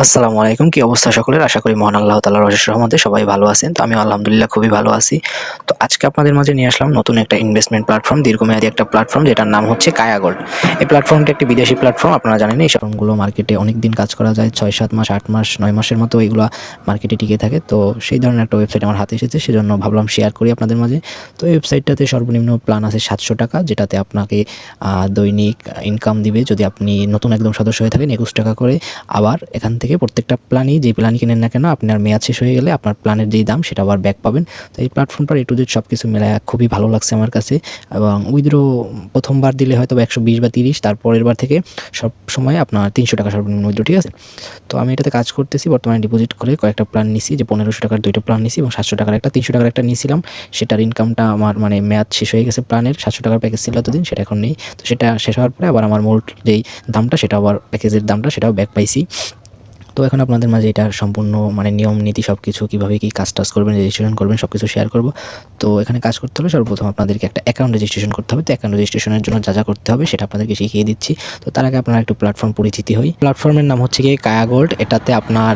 আসসালামু আলাইকুম, কি অবস্থা সকলের? আশা করি মহান আল্লাহ তাআলার অশেষ রহমতে সবাই ভালো আছেন। তো আমি আলহামদুলিল্লাহ খুবই ভালো আছি। তো আজকে আপনাদের মাঝে নিয়ে আসলাম নতুন একটা ইনভেস্টমেন্ট প্ল্যাটফর্ম দীর্ঘমেয়াদী একটা প্ল্যাটফর্ম যেটার নাম হচ্ছে কায়া গোল্ড এই প্ল্যাটফর্মটা একটি বিদেশি প্ল্যাটফর্ম আপনারা জানেন এই সবগুলো মার্কেটে অনেক দিন কাজ করা যায়, ছয়, সাত মাস, আট মাস, নয় মাসের মতো এগুলো মার্কেটে টিকে থাকে। তো সেই ধরনের একটা ওয়েবসাইট আমার হাতে এসেছে, সেজন্য ভাবলাম শেয়ার করি আপনাদের মাঝে। তো এই ওয়েবসাইটটাতে সর্বনিম্ন প্ল্যান আছে সাতশো টাকা, যেটাতে আপনাকে দৈনিক ইনকাম দিবে যদি আপনি নতুন একদম সদস্য হয়ে থাকেন, একুশ টাকা করে। আবার এখান থেকে প্রত্যেকটা প্ল্যানই যে প্ল্যান কিনেন না কেন আপনার মেয়াদ শেষ হয়ে গেলে আপনার প্ল্যানের যেই দাম, সেটা আবার ব্যাক পাবেন। তো এই প্ল্যাটফর্মটার টু জেড সব কিছু মেলায় খুবই ভালো লাগছে আমার কাছে। এবং উইথড্রো প্রথমবার দিলে হয়তো একশো বিশ বা তিরিশ, তারপরের বার থেকে সব সময় আপনার তিনশো টাকা সর্বনিম্ন উইথড্রো ঠিক আছে? তো আমি এটাতে কাজ করতেছি, বর্তমানে ডিপোজিট করে কয়েকটা প্ল্যান নিছি, যে পনেরোশো টাকার দুইটা প্ল্যান নিছি এবং সাতশো টাকার একটা, তিনশো টাকার একটা নিয়েছিলাম। সেটার ইনকামটা আমার মানে মেয়াদ শেষ হয়ে গেছে প্ল্যানের সাতশো টাকার প্যাকেজ ছিল এতদিন, সেটা এখন নেই। তো সেটা শেষ হওয়ার পরে আবার আমার মূল যেই দামটা, সেটা আবার প্যাকেজের দামটা, সেটাও ব্যাক পাইছি। তো এখন আপনাদের মাঝে এটা সম্পূর্ণ মানে নিয়ম, নীতি সব কিছু কীভাবে কী কাজ টাজ করবেন রেজিস্ট্রেশন করবেন সব কিছু শেয়ার করব। তো এখানে কাজ করতে হলে সর্বপ্রথম আপনাদেরকে একটা অ্যাকাউন্ট রেজিস্ট্রেশন করতে হবে। তো অ্যাকাউন্ট রেজিস্ট্রেশনের জন্য যা যা করতে হবে সেটা আপনাদেরকে শিখিয়ে দিচ্ছি। তো তার আগে আপনারা একটু প্ল্যাটফর্ম পরিচিতি হই। প্ল্যাটফর্মের নাম হচ্ছে গিয়ে কায়া গোল্ড এটাতে আপনার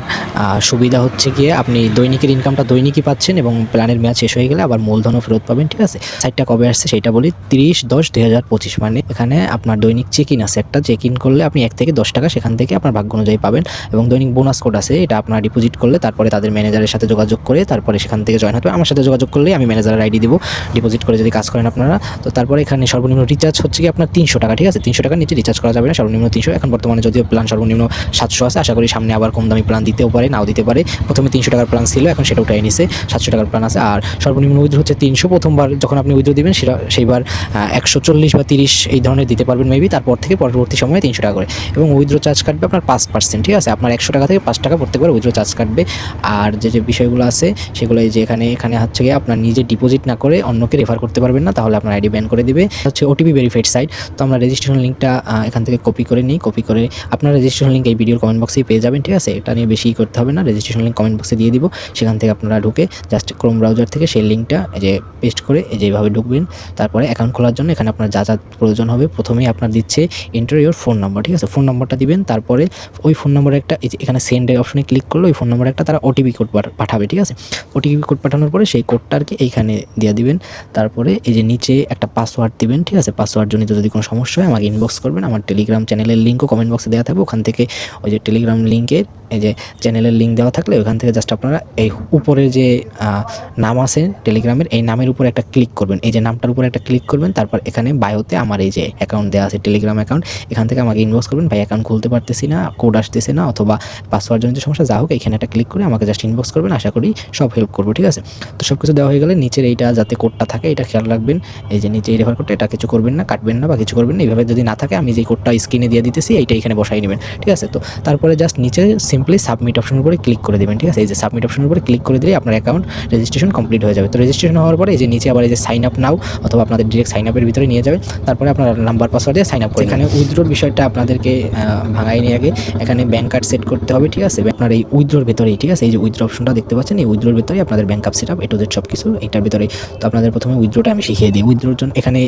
সুবিধা হচ্ছে গিয়ে আপনি দৈনিকের ইনকামটা দৈনিকই পাচ্ছেন এবং প্ল্যানের মেয়াদ শেষ হয়ে গেলে আবার মূলধনও ফেরত পাবেন, ঠিক আছে? সাইটটা কবে আসছে সেটা বলি তিরিশ দশ দুই হাজার পঁচিশ। মানে এখানে আপনার দৈনিক চেক ইন আছে একটা। চেক ইন করলে আপনি এক থেকে দশ টাকা সেখান থেকে আপনার ভাগ্য অনুযায়ী পাবেন এবং দৈনিক বোনাস কোড আছে, এটা আপনার ডিপোজিট করলে তারপরে তাদের ম্যানেজারের সাথে যোগাযোগ করে তারপরে সেখান থেকে জয়েন হবে। আমার সাথে যোগাযোগ করলেই আমি ম্যানেজারের আইডি দিব ডিপোজিট করে যদি কাজ করেন আপনারা। তো তারপরে এখানে সর্বনিম্ন রিচার্জ হচ্ছে কি আপনার তিনশো টাকা, ঠিক আছে? তিনশো টাকার নিচে রিচার্জ করা যাবে না, সর্বনিম্ন তিনশো। এখন বর্তমানে যদিও প্ল্যান সর্বনিম্ন সাতশো আছে, আশা করি সামনে আবার কম দামি প্ল্যান দিতেও পারে, নাও দিতে পারে। প্রথমে তিনশো টাকার প্ল্যান ছিল, এখন সেটা উঠাই নিছে, সাতশো টাকার প্ল্যান আছে। আর সর্বনিম্ন উইথড্র হচ্ছে তিনশো। প্রথমবার যখন আপনি উইথড্র দিবেন, সেটা সেইবার একশো চল্লিশ বা তিরিশ এই ধরনের দিতে পারবেন মেবি তারপর থেকে পরবর্তী সময়ে তিনশো টাকা করে। এবং উইথড্র চার্জ কাটবে আপনার পাঁচ পার্সেন্ট ঠিক আছে? আপনার একশো টাকা থেকে পাঁচ টাকা প্রত্যেকবার উইথড্র চার্জ কাটবে। আর যে যে বিষয়গুলো আছে, সেগুলো যে এখানে এখানে হচ্ছে গিয়ে আপনার নিজে ডিপোজিট না করে অন্যকে রেফার করতে পারবেন না, তাহলে আপনার আইডি ব্যান করে দিবে। হচ্ছে ওটিপি ভেরিফাইড সাইট তো আমরা রেজিস্ট্রেশন লিঙ্কটা এখান থেকে কপি করে নিই। কপি করে আপনার রেজিস্ট্রেশন লিঙ্ক এই ভিডিওর কমেন্ট বক্সেই পেয়ে যাবেন, ঠিক আছে? এটা নিয়ে বেশি করতে হবে না। রেজিস্ট্রেশন লিঙ্ক কমেন্ট বক্সে দিয়ে দিব। সেখান থেকে আপনারা ঢুকে জাস্ট ক্রোম ব্রাউজার থেকে সেই লিঙ্কটা যে পেস্ট করে যেভাবে ঢুকবেন। তারপরে অ্যাকাউন্ট খোলার জন্য এখানে আপনার যা যা প্রয়োজন হবে, প্রথমেই আপনার দিচ্ছে এন্টার ফোন নাম্বার ঠিক আছে? ফোন নাম্বারটা দিবেন। তারপরে ওই ফোন নম্বরে একটা এখানে সেন্ডের অপশনে ক্লিক করলে ওই ফোন নম্বরে একটা তারা ওটিপি কোড পাঠাবে, ঠিক আছে? ওটিপি কোড পাঠানোর পরে সেই কোডটা আর কি এইখানে দিয়ে দিবেন। তারপরে এই যে নিচে একটা পাসওয়ার্ড দিবেন, ঠিক আছে? পাসওয়ার্ড জনিত যদি কোনো সমস্যা হয়, আমাকে ইনবক্স করবেন। আমার টেলিগ্রাম চ্যানেলের লিঙ্কও কমেন্ট বক্সে দেওয়া থাকবে। ওখান থেকে ওই যে টেলিগ্রাম লিঙ্কের এই যে চ্যানেলের লিঙ্ক দেওয়া থাকলে ওখান থেকে জাস্ট আপনারা এই উপরে যে নাম আছে টেলিগ্রামের এই নামের উপরে একটা ক্লিক করবেন। এই যে নামটার উপরে একটা ক্লিক করবেন। তারপর এখানে বায়োতে আমার এই যে অ্যাকাউন্ট দেওয়া আছে টেলিগ্রাম অ্যাকাউন্ট এখান থেকে আমাকে ইনবক্স করবেন। ভাই অ্যাকাউন্ট খুলতে পারতেছি না কোড আসতেছে না, অথবা পাসওয়ার্ড জনিত সমস্যা যা হোক এখানে একটা ক্লিক করে আমাকে জাস্ট ইনবক্স করবেন আশা করি সব হেল্প করব ঠিক আছে? তো সব কিছু দেওয়া হয়ে গেলে নিচের এইটা যাতে কোডটা থাকে এটা খেয়াল রাখবেন। এই যে নিচে এই রেফার কোডটা এটা কিছু করবেন না কাটবেন না বা কিছু করবেন না। এইভাবে যদি না থাকে আমি যে কোডটা স্ক্রিনে দিয়ে দিতেছি এইটা এখানে বসাই নেবেন ঠিক আছে? তো তারপরে জাস্ট নিচে সিম্পলি সাবমিট অপশনের উপরে ক্লিক করে দেবেন ঠিক আছে? এই যে সাবমিট অপশনের উপরে ক্লিক করে দিলে আপনার অ্যাকাউন্ট রেজিস্ট্রেশন কমপ্লিট হয়ে যাবে। তো রেজিস্ট্রেশন হওয়ার পরে এই যে নিচে আবার এই যে সাইন আপ নাও অথবা আপনাদের ডিরেক্ট সাইন আপের ভিতরে নিয়ে যাবে তারপরে আপনার নাম্বার পাসওয়ার্ড দিয়ে সাইন আপ করে এখানে উইথড্রোর বিষয়টা আপনাদেরকে ভাঙাই নিয়ে আগে। এখানে ব্যাংক কার্ড সেট করতে হবে, ঠিক আছে? আপনার এই উইথড্রোর ভেতরেই, ঠিক আছে? এই যে উইথড্রো অপশনটা দেখতে পাচ্ছেন, এই উইথড্রোর ভেতরেই আপনাদের ব্যাংক আপ সেট আপ সব কিছু এটার ভিতরেই। তো আপনাদের প্রথমে উইথড্রোটা আমি শিখিয়ে দিই। উইথড্রোর জন্য এখানে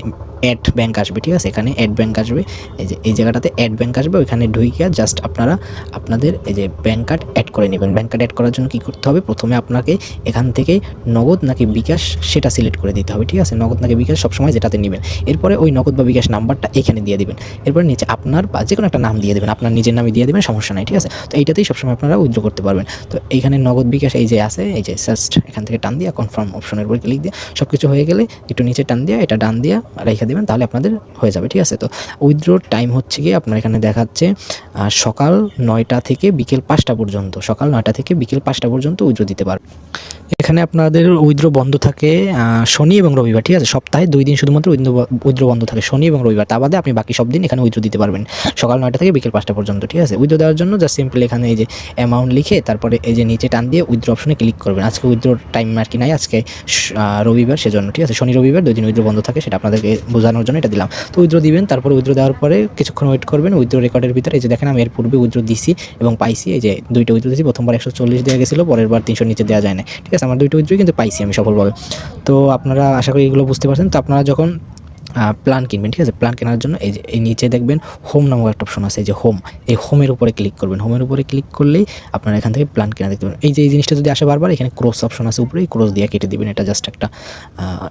অ্যাড ব্যাংক আসবে, ঠিক আছে? এখানে অ্যাড ব্যাংক আসবে। এই যে এই জায়গাটাতে অ্যাড ব্যাংক আসবে, ওইখানে ঢুইকে জাস্ট আপনারা আপনাদের এই যে ব্যাংক কার্ড অ্যাড করে নেবেন। ব্যাংক কার্ড অ্যাড করার জন্য কী করতে হবে? প্রথমে আপনাকে এখান থেকে নগদ নাকি বিকাশ সেটা সিলেক্ট করে দিতে হবে, ঠিক আছে? নগদ নাকি বিকাশ সবসময় যেটাতে নেবেন। এরপরে ওই নগদ বা বিকাশ নাম্বারটা এখানে দিয়ে দিবেন। এরপরে নিচে আপনার বা যে কোনো একটা নাম দিয়ে দেবেন। আপনার নিজের নামে দিয়ে দেবেন, সমস্যা নাই, ঠিক আছে? তো এইটাতেই সবসময় আপনারা উইথড্র করতে পারবেন। তো এইখানে নগদ বিকাশ এই যে আছে, এই যে জাস্ট এখান থেকে টান দিয়ে কনফার্ম অপশনের উপর ক্লিক দিয়ে সব কিছু হয়ে গেলে একটু নিচে টান দিয়ে এটা ডান দিয়ে রেখে দেবেন, তাহলে আপনাদের হয়ে যাবে, ঠিক আছে? তো উইথড্রোর টাইম হচ্ছে গিয়ে আপনার এখানে দেখাচ্ছে সকাল নয়টা থেকে বিকেল পাঁচটা পর্যন্ত, সকাল নয়টা থেকে বিকেল পাঁচটা পর্যন্ত উইথড্রো দিতে পারবেন। এখানে আপনাদের উইথড্র বন্ধ থাকে শনি এবং রবিবার, ঠিক আছে? সপ্তাহে দুই দিন শুধুমাত্র উইথড্র বন্ধ থাকে, শনি এবং রবিবার। তা বাদে আপনি বাকি সব দিন এখানে উইথড্র দিতে পারবেন। সকাল নয়টা থেকে বিকেল পাঁচটা পর্যন্ত, ঠিক আছে? উইথড্র দেওয়ার জন্য জাস্ট সিম্পল এখানে এই যে অ্যামাউন্ট লিখে, তারপরে এই যে নিচে টান দিয়ে উইথড্র অপশনে ক্লিক করবেন। আজকে উইথড্র টাইম আর কি নাই? আজকে রবিবার, সেজন্য, ঠিক আছে? শনি, রবিবার, দুই দিন উইথড্র বন্ধ থাকে, সেটা আপনাদেরকে বোঝানোর জন্য এটা দিলাম। তো উইথড্র দিবেন, তারপরে উইথড্র দেওয়ার পরে কিছুক্ষণ ওয়েট করবেন, উইথড্র রেকর্ডের ভিতরে এই যে দেখেন, আমি এর পূর্বে উইথড্র দিছি এবং পাইছি, এই যে দুইটা উইথড্র দিয়েছি প্রথমবার একশো চল্লিশ দেওয়া গেছিল, পরের বার তিনশো নিচে দেওয়া যায় না ঠিক আছে? আমার দুইটা উইথড্রই কিন্তু পাইছি আমি সফলভাবে। তো আপনারা আশা করি এগুলো বুঝতে পারছেন। তো আপনারা যখন প্ল্যান কিনবেন, ঠিক আছে? প্ল্যান কেনার জন্য এই যে, এই নিচে দেখবেন হোম নামক একটা অপশন আছে যে হোম এই হোমের উপরে ক্লিক করবেন। হোমের উপরে ক্লিক করলেই আপনারা এখান থেকে প্ল্যান কেনা দেখতে পাবেন এই যে, এই জিনিসটা যদি আসে বারবার, এখানে ক্রস অপশন আছে উপরে, এই ক্রস দিয়ে কেটে দেবেন। এটা জাস্ট একটা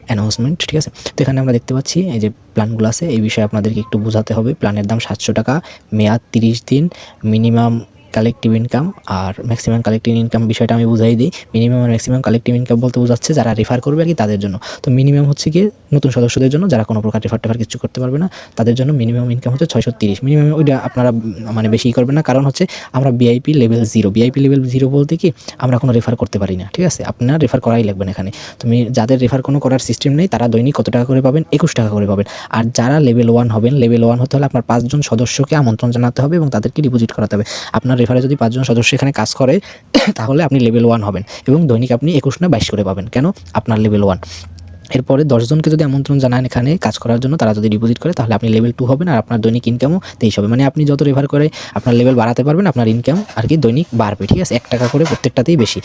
অ্যানাউন্সমেন্ট ঠিক আছে? তো এখানে আমরা দেখতে পাচ্ছি, এই যে প্ল্যানগুলো আছে, এই বিষয়ে আপনাদেরকে একটু বোঝাতে হবে। প্ল্যানের দাম সাতশো টাকা, মেয়াদ তিরিশ দিন মিনিমাম কালেকটিভ ইনকাম আর ম্যাক্সিমাম কালেকটিভ ইনকাম বিষয়টা আমি বুঝাই দিই। মিনিমাম আর ম্যাক্সিমাম কালেকটিভ ইনকাম বলতে বোঝাচ্ছে যারা রেফার করবে আর কি তাদের জন্য। তো মিনিমাম হচ্ছে গিয়ে নতুন সদস্যদের জন্য যারা কোনো প্রকার রেফার টেফার কিছু করতে পারবে না, তাদের জন্য মিনিমাম ইনকাম হচ্ছে ছয়শো তিরিশ। মিনিমাম ওইটা আপনারা মানে বেশি করবেন না, কারণ হচ্ছে আমরা VIP level zero VIP level zero বলতে কি আমরা কোনো রেফার করতে পারি না, ঠিক আছে? আপনার রেফার করাই লাগবে না এখানে। তুমি যাদের রেফার কোনো করার সিস্টেম নেই, তারা দৈনিক কত টাকা করে পাবেন? একুশ টাকা করে পাবেন। আর যারা লেভেল ওয়ান হবেন লেভেল ওয়ান হতে হলে আপনার পাঁচজন সদস্যকে আমন্ত্রণ জানাতে হবে এবং তাদেরকে ডিপোজিট করাতে হবে। আপনার রেফারে যদি পাঁচজন সদস্য এখানে কাজ করে, তাহলে আপনি লেভেল ওয়ান হবেন এবং দৈনিক আপনি একুশ না বাইশ করে পাবেন। কেন? আপনার লেভেল ওয়ান এরপরে দশজনকে যদি আমন্ত্রণ জানান এখানে কাজ করার জন্য, তারা যদি ডিপোজিট করে, তাহলে আপনি লেভেল টু হবেন আর আপনার দৈনিক ইনকামও তেইশ হবে। মানে আপনি যত রেফার করে আপনার লেভেল বাড়াতে পারবেন, আপনার ইনকাম আর কি দৈনিক বাড়বে। ঠিক আছে? এক টাকা করে প্রত্যেকটাতেই বেশি।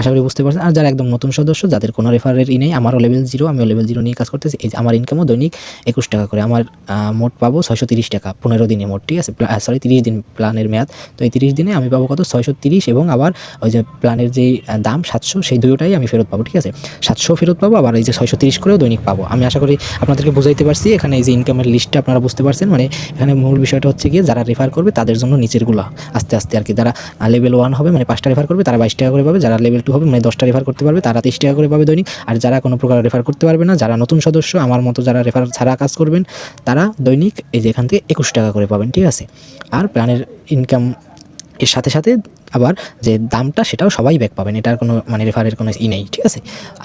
আশা করি বুঝতে পারছেন। আর যারা একদম নতুন সদস্য, যাদের কোনো রেফারের ই নেই, আমারও লেভেল জিরো আমিও লেভেল জিরো নিয়ে কাজ করতেছি। এই যে আমার ইনকামও দৈনিক একুশ টাকা করে। আমার মোট পাবো ছয়শো তিরিশ টাকা। পনেরো দিনে মোট, ঠিক আছে? সরি তিরিশ দিন প্ল্যানের মেয়াদ। তো এই তিরিশ দিনে আমি পাবো কত? ছয়শো তিরিশ এবং আবার ওই যে প্ল্যানের যে দাম সাতশো, সেই দুটোটাই আমি ফেরত পাবো, ঠিক আছে? সাতশো ফেরত পাবো, আবার এই যে ছয়শো তিরিশ করেও দৈনিক পাবো। আমি আশা করি আপনাদেরকে বুঝাইতে পারছি। এখানে এই যে ইনকামের লিস্টটা আপনারা বুঝতে পারছেন। মানে এখানে মূল বিষয়টা হচ্ছে গিয়ে যারা রেফার করবে, তাদের জন্য নিচেরগুলো। আস্তে আস্তে আর কি। যারা লেভেল ওয়ান হবে মানে পাঁচটা রেফার করবে, তারা বাইশ টাকা করে পাবে। যারা লেভেল হবে মানে দশটা রেফার করতে পারবে, তারা তেইশ টাকা করে পাবে দৈনিক। আর যারা কোনো প্রকার রেফার করতে পারবে না, যারা নতুন সদস্য, আমার মতো যারা রেফার ছাড়া কাজ করবেন, তারা দৈনিক এই যে এখান থেকে একুশ টাকা করে পাবেন, ঠিক আছে? আর প্ল্যানের ইনকাম এর সাথে সাথে আবার যে দামটা সেটাও সবাই ব্যাক পাবেন, এটার কোনো মানে রেফারের কোনো ই নেই, ঠিক আছে?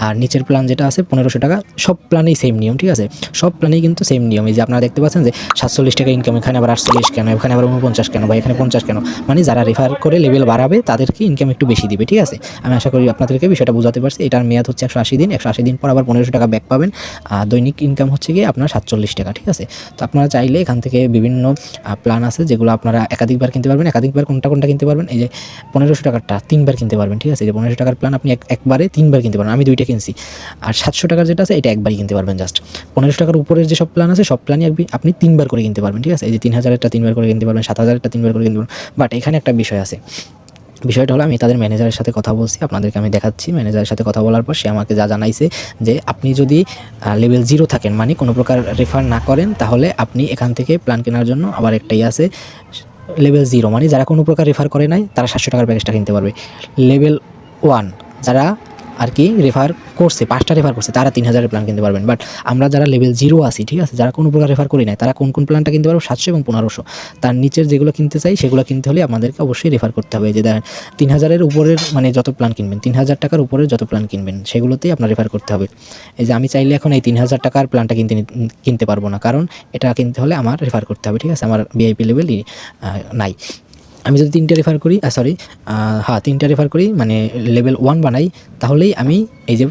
আর নিচের প্ল্যান যেটা আছে পনেরোশো টাকা, সব প্ল্যানেই সেম নিয়ম, ঠিক আছে? সব প্ল্যানেই কিন্তু সেম নিয়ম, এই যে আপনারা দেখতে পাচ্ছেন যে সাতচল্লিশ টাকা ইনকাম এখানে আবার আটচল্লিশ কেন, এখানে আবার উনপঞ্চাশ কেন, বা এখানে পঞ্চাশ কেন? মানে যারা রেফার করে লেভেল বাড়াবে, তাদেরকে ইনকাম একটু বেশি দিবে, ঠিক আছে? আমি আশা করি আপনাদেরকে বিষয়টা বোঝাতে পারছি, এটার মেয়াদ হচ্ছে একশো আশি দিন, একশো আশি দিন পর আবার পনেরোশো টাকা ব্যাক পাবেন। আর দৈনিক ইনকাম হচ্ছে গিয়ে আপনার সাতচল্লিশ টাকা, ঠিক আছে? তো আপনারা চাইলে এখান থেকে বিভিন্ন প্ল্যান আছে যেগুলো আপনারা একাধিকবার কিনতে পারবেন, একাধিকবার কোনটা কোনটা কিনতে পারবেন, এই যে পনেরোশো টাকারটা তিনবার কিনতে পারবেন, ঠিক আছে? যে পনেরোশো টাকার প্ল্যান আপনি একবারে তিনবার কিনতে পারবেন। আমি দুইটা কিনছি। আর সাতশো টাকার যেটা আছে, এটা একবারই কিনতে পারবেন জাস্ট পনেরোশো টাকার উপরের যে সব প্ল্যান আছে, সব প্ল্যানই আপনি তিনবার করে কিনতে পারবেন, ঠিক আছে? এই যে তিন হাজারেরটা তিনবার করে কিনতে পারবেন সাত হাজারেরটা তিনবার করে কিনতে পারবেন। বাট এখানে একটা বিষয় আছে। বিষয়টা হলো, আমি তাদের ম্যানেজারের সাথে কথা বলছি, আপনাদেরকে আমি দেখাচ্ছি। ম্যানেজারের সাথে কথা বলার পর সে আমাকে যা জানাইছে যে, আপনি যদি লেভেল জিরো থাকেন মানে কোনো প্রকার রেফার না করেন, তাহলে আপনি এখান থেকে প্ল্যান কেনার জন্য আবার একটাই আছে লেভেল জিরো মানে যারা কোনো প্রকার রেফার করে নাই, তারা সাতশো টাকার প্যাকেজটা কিনতে পারবে। লেভেল ওয়ান যারা আর কি রেফার করছে, পাঁচটা রেফার করছে, তারা তিন হাজারের প্ল্যান কিনতে পারবেন। বাট আমরা যারা লেভেল জিরো আছি, ঠিক আছে, যারা কোনো প্রকার রেফার করি নাই, তারা কোন কোন প্ল্যানটা কিনতে পারব? সাতশো এবং পনেরোশো। তার নিচের যেগুলো কিনতে চাই, সেগুলো কিনতে হলে আমাদেরকে অবশ্যই রেফার করতে হবে। যে দেখেন, তিন হাজারের উপরের মানে যত প্ল্যান কিনবেন, তিন হাজার টাকার উপরের যত প্ল্যান কিনবেন, সেগুলোতেই আপনার রেফার করতে হবে। এই যে আমি চাইলে এখন এই তিন হাজার টাকার প্ল্যানটা কিনতে কিনতে পারব না। কারণ এটা কিনতে হলে আমার রেফার করতে হবে, ঠিক আছে? আমার ভিআইপি লেভেলই নাই। আমি যদি তিনটা রেফার করি সরি হ্যাঁ তিনটা রেফার করি মানে লেভেল ওয়ান বানাই, তাহলেই আমি এই যে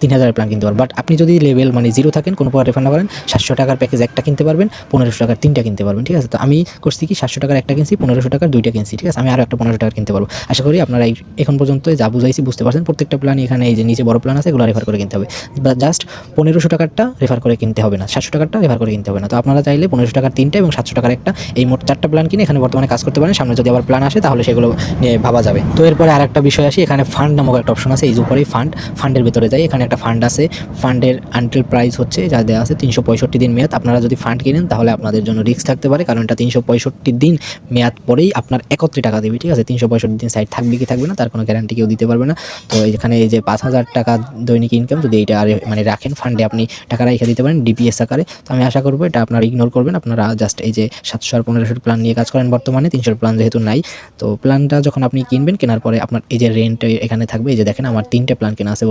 তিন হাজার প্ল্যান কিনতে পারব বাট আপনি যদি লেভেল মানে জিরো থাকেন, কোনো প্রকার রেফার না করেন সাতশো টাকার প্যাকেজ একটা কিনতে পারবেন, পনেরোশো টাকার তিনটা কিনতে পারবেন, ঠিক আছে? তো আমি করছি কি, সাতশো টাকার একটা কিনছি, পনেরোশো টাকার দুইটা কিনছি, ঠিক আছে? আমি আরও একটা পনেরোশো টাকার কিনতে পারব। আশা করি আপনারা এখন পর্যন্ত যা বুঝাইছি বুঝতে পারছেন। প্রত্যেকটা প্ল্যান এখানে এই যে নিচে বড় প্ল্যান আছে, এগুলো রেফার করে কিনতে হবে। বা জাস্ট পনেরোশো টাকারটা রেফার করে কিনতে হবে না। সাতশো টাকারটা রেফার করে কিনতে হবে না। তো আপনারা চাইলে পনেরোশো টাকার তিনটা এবং সাতশো টাকার একটা এই মোট চারটা প্ল্যান কিনে এখানে বর্তমানে কাজ করতে পারেন। সামনে যদি আবার প্ল্যান আসে, তাহলে সেগুলো নিয়ে ভাবা যাবে। তো এরপরে আর একটা বিষয় আসি, এখানে ফান্ড নামক একটা অপশন আছে। এই উপরেই ফান্ড ফান্ডের ভিতরে যাই, এখানে একটা ফান্ড আছে। ফান্ডের আনটিল প্রাইস হচ্ছে যা দেওয়া আছে তিনশো পঁয়ষট্টি দিন মেয়াদ। আপনারা যদি ফান্ড কিনেন তাহলে আপনাদের জন্য রিস্ক থাকতে পারে, কারণ এটা তিনশো পঁয়ষট্টি দিন মেয়াদ পরেই আপনার একত্রে টাকা দেবে, ঠিক আছে? তিনশো পঁয়ষট্টি দিন সাইড থাকবে কি থাকবে না, তার কোনো গ্যারান্টি কেউ দিতে পারবে না। তো এখানে এই যে পাঁচ হাজার টাকা দৈনিক ইনকাম যদি এইটা আর মানে রাখেন ফান্ডে আপনি টাকা রেখে দিতে পারেন ডিপিএস আকারে, তো আমি আশা করব এটা আপনারা ইগনোর করবেন। আপনারা জাস্ট এই যে সাতশো আর পনেরোশোর প্ল্যান নিয়ে কাজ করেন বর্তমানে, তিনশোর প্ল্যান যেহেতু নাই। তো প্ল্যানটা যখন আপনি কিনবেন, কেনার পরে আপনার এই যে রেন্ট এখানে থাকবে, এই যে দেখেন আমার তিনটে প্ল্যান কেনা আছে।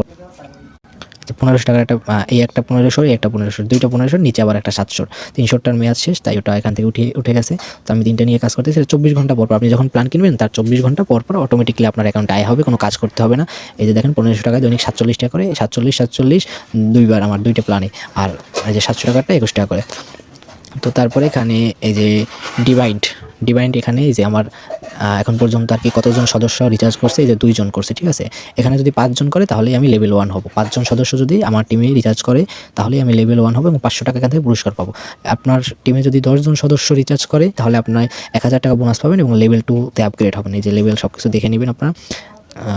পনেরোশো টাকার একটা এই একটা পনেরোশো, এই একটা পনেরোশো, দুইটা পনেরোশো, নিচে আবার একটা সাতশো। তিনশোটার মেয়াদ শেষ, তাই ওটা এখান থেকে উঠে উঠে গেছে। তো আমি তিনটা নিয়ে কাজ করতে সেটা চব্বিশ ঘণ্টা পর আপনি যখন প্ল্যান কিনবেন, তার চব্বিশ ঘণ্টা পর পর অটোমেটিকলি আপনার অ্যাকাউন্টে আয় হবে, কোনো কাজ করতে হবে না। এই যে দেখেন, পনেরোশো টাকায় দৈনিক সাতচল্লিশ টাকা করে, সাতচল্লিশ সাতচল্লিশ, দুইবার আমার দুইটা প্ল্যানে আর এই যে সাতশো টাকাটা একুশ টাকা করে। তো তারপরে এখানে এই যে ডিভাইড ডিভাইড এখানে এই যে আমার এখন পর্যন্ত আর কি কতজন সদস্য রিচার্জ করছে? এই যে দুইজন করছে, ঠিক আছে? এখানে যদি পাঁচজন করে, তাহলেই আমি লেভেল ওয়ান হব। পাঁচজন সদস্য যদি আমার টিমে রিচার্জ করে, তাহলেই আমি লেভেল ওয়ান হব এবং পাঁচশো টাকা এখান থেকে পুরস্কার পাবো। আপনার টিমে যদি দশজন সদস্য রিচার্জ করে, তাহলে আপনার এক হাজার টাকা বোনাস পাবেন এবং লেভেল টুতে আপগ্রেড হবেন। এই যে লেভেল সব কিছু দেখে নেবেন আপনারা।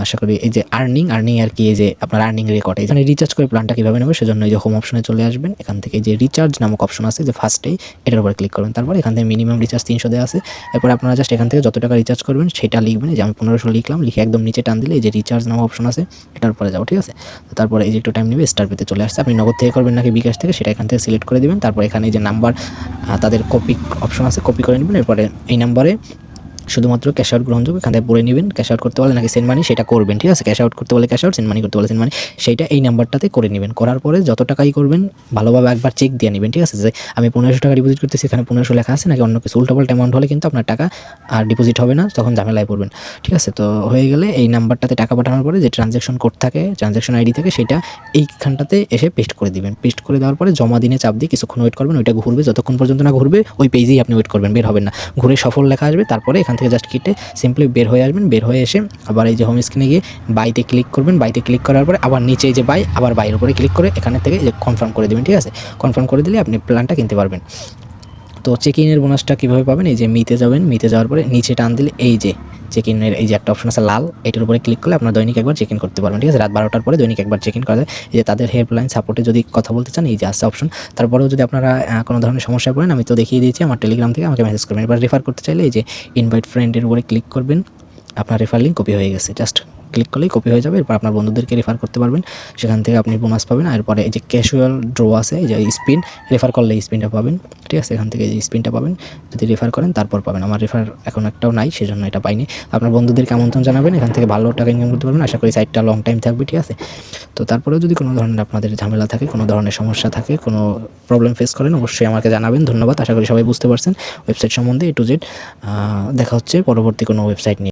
আশা করি এই যে আর্নিং আর্নিং আর কি এই যে আপনার আর্নিং রেকর্ড এখানে রিচার্জ করে প্ল্যানটা কীভাবে নেবে সেজন্য এই যে হোম অপশনে চলে আসবেন। এখান থেকে যে রিচার্জ নামক অপশন আছে, যে ফার্স্টেই এটার উপর ক্লিক করবেন। তারপর এখান থেকে মিনিমাম রিচার্জ তিনশো দেওয়া আছে। এরপর আপনারা জাস্ট এখান থেকে যত টাকা রিচার্জ করবেন, সেটা লিখবেন। যে আমি পনেরোশো লিখলাম, লিখে একদম নিচে টান দিলে এই যে রিচার্জ নামক অপশন আছে, এটার উপরে যাব, ঠিক আছে? তারপরে এই যে একটু টাইম নেবে স্টার পেতে চলে আসছে। আপনি নগদ থেকে করবেন নাকি বিকাশ থেকে, সেটা এখান থেকে সিলেক্ট করে দিবেন। তারপর এখানে যে নাম্বার তাদের কপি অপশন আছে কপি করে নেবেন। এরপরে এই নাম্বারে শুধুমাত্র ক্যাশ আউট গ্রহণযোগ্য এখান থেকে পড়ে নেবেন ক্যাশ আউট করতে বলে নাকি সেন্ড মানি সেটা করবেন, ঠিক আছে? ক্যাশ আউট করতে বলে ক্যাশ আউট সেন্ড মানি করতে বলে সেন্ড মানি সেইটা এই নাম্বারটাতে করে নেবেন। করার পরে যত টাকাই করবেন, ভালোভাবে একবার চেক দিয়ে নেবেন, ঠিক আছে? যে আমি পনেরোশো টাকা ডিপোজিট করতেছি, এখানে পনেরোশো লেখা আছে, নাকি অন্য কিছু উল্টোপাল্টা অ্যামাউন্ট হলে কিন্তু আপনার টাকা আর ডিপোজিট হবে না, তখন ঝামেলায় পড়বেন, ঠিক আছে? তো হয়ে গেলে এই নাম্বারটাতে টাকা পাঠানোর পরে যে ট্রানজ্যাকশন কোড থাকে ট্রানজ্যাকশন আইডি থাকে, সেটা এইখানটাতে এসে পেস্ট করে দিবেন। পেস্ট করে দেওয়ার পরে জমা দিনে চাপ দিয়ে কিছুক্ষণ ওয়েট করবেন, ওইটা ঘুরবে, যতক্ষণ পর্যন্ত না ঘুরবে, ওই পেজেই আপনি ওয়েট করবেন, বের হবেন না। ঘুরে সফল লেখা আসবে, তারপরে এখান থেকে জাস্ট কেটে সিম্পলি বের হয়ে আসবেন, বের হয়ে এসে আবার এই যে হোম স্ক্রিনে গিয়ে বাইতে ক্লিক করবেন বাইতে ক্লিক করার পরে আবার নিচে যে বাই আবার বাইয়ের উপরে ক্লিক করে এখানে থেকে যে কনফার্ম করে দেবেন, ঠিক আছে? কনফার্ম করে দিলে আপনি প্ল্যানটা কিনতে পারবেন। তো চেক ইনের বোনাসটা কীভাবে পাবেন? এই যে মিতে যাবেন মিতে যাওয়ার পরে নিচে টান দিলে এই যে চেক ইনের এই যে একটা অপশন আছে লাল এটার উপরে ক্লিক করলে আপনার দৈনিক একবার চেক ইন করতে পারবেন, ঠিক আছে? রাত বারোটার পরে দৈনিক একবার চেক ইন করা যায়। এই যে তাদের হেল্পলাইন সাপোর্টে যদি কথা বলতে চান, এই যে আছে অপশন তারপরেও যদি আপনারা কোনো ধরনের সমস্যায় পড়েন, আমি তো দেখিয়ে দিয়েছি, আমার টেলিগ্রাম থেকে আমাকে মেসেজ করবেন। এবার রেফার করতে চাইলে এই যে ইনভাইট ফ্রেন্ডের উপরে ক্লিক করবেন। আপনার রেফার লিঙ্ক কপি হয়ে গেছে জাস্ট ক্লিক করলেই কপি হয়ে যাবে। এরপর আপনার বন্ধুদেরকে রেফার করতে পারবেন। সেখান থেকে আপনি বোনাস পাবেন। আর এরপরে এই যে ক্যাশুয়াল ড্র আছে, এই যে স্পিন রেফার করলে স্পিনটা পাবেন। ঠিক আছে? এখান থেকে এই স্পিনটা পাবেন। যদি রেফার করেন, তারপর পাবেন। আমার রেফার এখন একটাও নাই, সেজন্য এটা পাইনি। আপনার বন্ধুদেরকে আমন্ত্রণ জানাবেন? এখান থেকে ভালো টাকা ইনকাম করতে পারবেন। আশা করি সাইটটা লং টাইম থাকবে, ঠিক আছে? তো তারপরেও যদি কোনো ধরনের আপনাদের ঝামেলা থাকে, কোনো ধরনের সমস্যা থাকে, কোনো প্রবলেম ফেস করেন, অবশ্যই আমাকে জানাবেন। ধন্যবাদ। আশা করি সবাই বুঝতে পারছেন। ওয়েবসাইট সম্বন্ধে এ টু জেড দেখা হচ্ছে পরবর্তী কোনো ওয়েবসাইট নিয়ে।